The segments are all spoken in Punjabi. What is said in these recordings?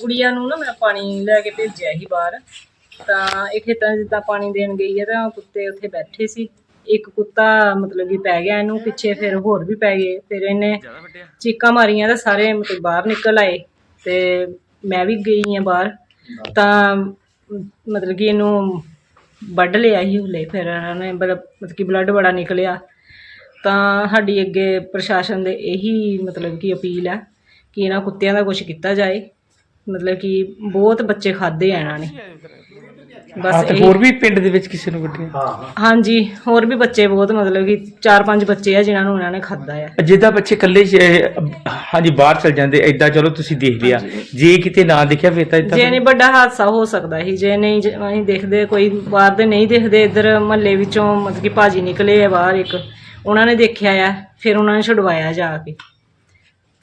ਗੁੜੀਆ ਨੂੰ ਨਾ ਮੈਂ ਪਾਣੀ ਲੈ ਕੇ ਭੇਜਿਆ ਸੀ ਬਾਹਰ। ਤਾਂ ਇਹ ਖੇਤਾਂ ਜਿੱਦਾਂ ਪਾਣੀ ਦੇਣ ਗਈ ਹੈ ਤਾਂ ਕੁੱਤੇ ਉੱਥੇ ਬੈਠੇ ਸੀ। ਇੱਕ ਕੁੱਤਾ ਮਤਲਬ ਕਿ ਪੈ ਗਿਆ ਇਹਨੂੰ ਪਿੱਛੇ ਫਿਰ ਹੋਰ ਵੀ ਪੈ ਗਏ। ਫਿਰ ਇਹਨੇ ਚੀਕਾਂ ਮਾਰੀਆਂ ਤਾਂ ਸਾਰੇ ਮਤਲਬ ਬਾਹਰ ਨਿਕਲ ਆਏ ਤੇ ਮੈਂ ਵੀ ਗਈ ਆ ਬਾਹਰ। ਤਾਂ ਮਤਲਬ ਕਿ ਇਹਨੂੰ ਵੱਢ ਲਿਆ ਸੀ ਹੁਲੇ ਫਿਰ ਇਹਨਾਂ ਨੇ ਮਤਲਬ ਮਤਲਬ ਕਿ ਬਲੱਡ ਬੜਾ ਨਿਕਲਿਆ। ਤਾਂ ਸਾਡੀ ਅੱਗੇ ਪ੍ਰਸ਼ਾਸਨ ਦੇ ਇਹੀ ਮਤਲਬ ਕਿ ਅਪੀਲ ਹੈ ਕਿ ਇਹਨਾਂ ਕੁੱਤਿਆਂ ਦਾ ਕੁਝ ਕੀਤਾ ਜਾਏ। ਮਤਲਬ ਕਿ ਬਹੁਤ ਬੱਚੇ ਖਾਦੇ ਆ ਇਹਨਾਂ ਨੇ। ਬਸ ਤੇ ਇਹੀ ਹੋਰ ਵੀ ਪਿੰਡ ਦੇ ਵਿੱਚ ਕਿਸੇ ਨੂੰ ਵੱਢੀਆਂ ਹਾਂਜੀ ਹੋਰ ਵੀ ਬੱਚੇ ਬਹੁਤ ਮਤਲਬ ਕਿ ਚਾਰ ਪੰਜ ਬੱਚੇ ਆ ਜਿਨ੍ਹਾਂ ਨੂੰ ਇਹਨਾਂ ਨੇ ਖਾਦਾ ਆ। ਜਿੱਦਾਂ ਬੱਚੇ ਇਕੱਲੇ ਸ਼- ਹਾਂਜੀ ਬਾਹਰ ਚਲ ਜਾਂਦੇ ਐਦਾਂ ਚਲੋ ਤੁਸੀਂ ਦੇਖ ਲਿਆ ਜੇ ਕਿਤੇ ਨਾ ਦੇਖਿਆ ਫਿਰ ਤਾਂ ਜੇ ਨਹੀਂ ਵੱਡਾ ਹਾਦਸਾ ਹੋ ਸਕਦਾ ਸੀ ਜੇ ਨਹੀਂ ਜੇ ਅਸੀਂ ਦੇਖਦੇ ਕੋਈ ਬਾਹਰ ਦੇ ਨਹੀਂ ਦੇਖਦੇ ਇੱਧਰ ਮਹੱਲੇ ਵਿੱਚੋਂ ਮਤਲਬ ਕਿ ਭਾਜੀ ਨਿਕਲੇ ਆ ਬਾਹਰ ਇੱਕ ਉਹਨਾਂ ਨੇ ਦੇਖਿਆ ਆ ਫਿਰ ਉਹਨਾਂ ਨੇ ਛੁਡਵਾਇਆ ਜਾ ਕੇ।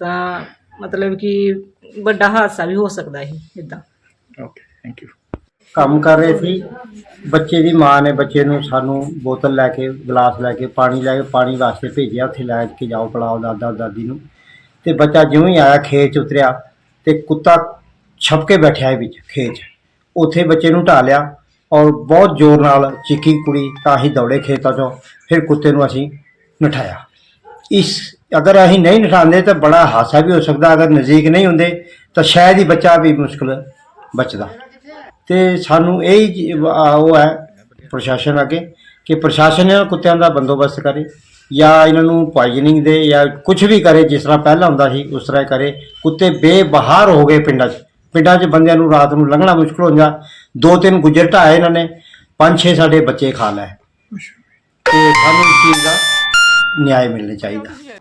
ਤਾਂ ਮਤਲਬ ਕਿ ਵੱਡਾ ਹਾਦਸਾ ਵੀ ਹੋ ਸਕਦਾ ਸੀ ਇਦਾਂ ਓਕੇ ਥੈਂਕ ਯੂ ਕੰਮ ਕਰ ਰਹੇ ਸੀ। ਬੱਚੇ ਦੀ ਮਾਂ ਨੇ ਬੱਚੇ ਨੂੰ ਸਾਨੂੰ ਬੋਤਲ ਲੈ ਕੇ ਗਲਾਸ ਲੈ ਕੇ ਪਾਣੀ ਲੈ ਕੇ ਪਾਣੀ ਵਾਸਤੇ ਭੇਜਿਆ। ਉੱਥੇ ਲੈ ਕੇ ਜਾਓ ਪੜਾਓ ਦਾਦਾ ਦਾਦੀ ਨੂੰ। ਤੇ ਬੱਚਾ ਜਿਉਂ ਹੀ ਆਇਆ ਖੇਤ 'ਚ ਉਤਰਿਆ ਤੇ ਕੁੱਤਾ ਛਪ ਕੇ ਬੈਠਿਆ ਹੈ ਵਿੱਚ ਖੇਤ 'ਚ। ਉੱਥੇ ਬੱਚੇ ਨੂੰ ਢਾ ਲਿਆ ਔਰ ਬਹੁਤ ਜ਼ੋਰ ਨਾਲ ਚੀਕੀ ਕੁੜੀ ਤਾਂ ਅਸੀਂ ਦੌੜੇ ਖੇਤਾਂ 'ਚੋਂ। ਫਿਰ ਕੁੱਤੇ ਨੂੰ ਅਸੀਂ ਨਠਾਇਆ। ਇਸ ਅਗਰ ਅਸੀਂ ਨਹੀਂ ਨਠਾਉਂਦੇ ਤਾਂ ਬੜਾ ਹਾਸਾ ਵੀ ਹੋ ਸਕਦਾ, ਅਗਰ ਨਜ਼ਦੀਕ ਨਹੀਂ ਹੁੰਦੇ ਤਾਂ ਸ਼ਾਇਦ ਹੀ ਬੱਚਾ ਵੀ ਮੁਸ਼ਕਲ ਬਚਦਾ। ਤੇ ਸਾਨੂੰ ਇਹ ਹੀ ਉਹ ਹੈ ਪ੍ਰਸ਼ਾਸਨ ਅੱਗੇ ਕਿ ਪ੍ਰਸ਼ਾਸਨ ਇਹਨਾਂ ਕੁੱਤਿਆਂ ਦਾ ਬੰਦੋਬਸਤ ਕਰੇ ਜਾਂ ਇਹਨਾਂ ਨੂੰ ਪਾਇਜ਼ਨਿੰਗ ਦੇ ਜਾਂ ਕੁਝ ਵੀ ਕਰੇ, ਜਿਸ ਤਰ੍ਹਾਂ ਪਹਿਲਾਂ ਹੁੰਦਾ ਸੀ, ਉਸ ਤਰ੍ਹਾਂ ਕਰੇ। ਕੁੱਤੇ ਬੇਬਹਾਰ ਹੋ ਗਏ ਪਿੰਡਾਂ 'ਚ। ਪਿੰਡਾਂ 'ਚ ਬੰਦਿਆਂ ਨੂੰ ਰਾਤ ਨੂੰ ਲੰਘਣਾ ਮੁਸ਼ਕਲ ਹੋ ਜਾਂਦਾ ਦੋ ਤਿੰਨ ਗੁੱਜਰ ਢਾਏ ਇਹਨਾਂ ਨੇ ਪੰਜ ਛੇ ਸਾਡੇ ਬੱਚੇ ਖਾ ਲਏ। ਤੇ ਸਾਨੂੰ ਇਸ ਚੀਜ਼ ਦਾ ਨਿਆਂ ਮਿਲਣਾ ਚਾਹੀਦਾ।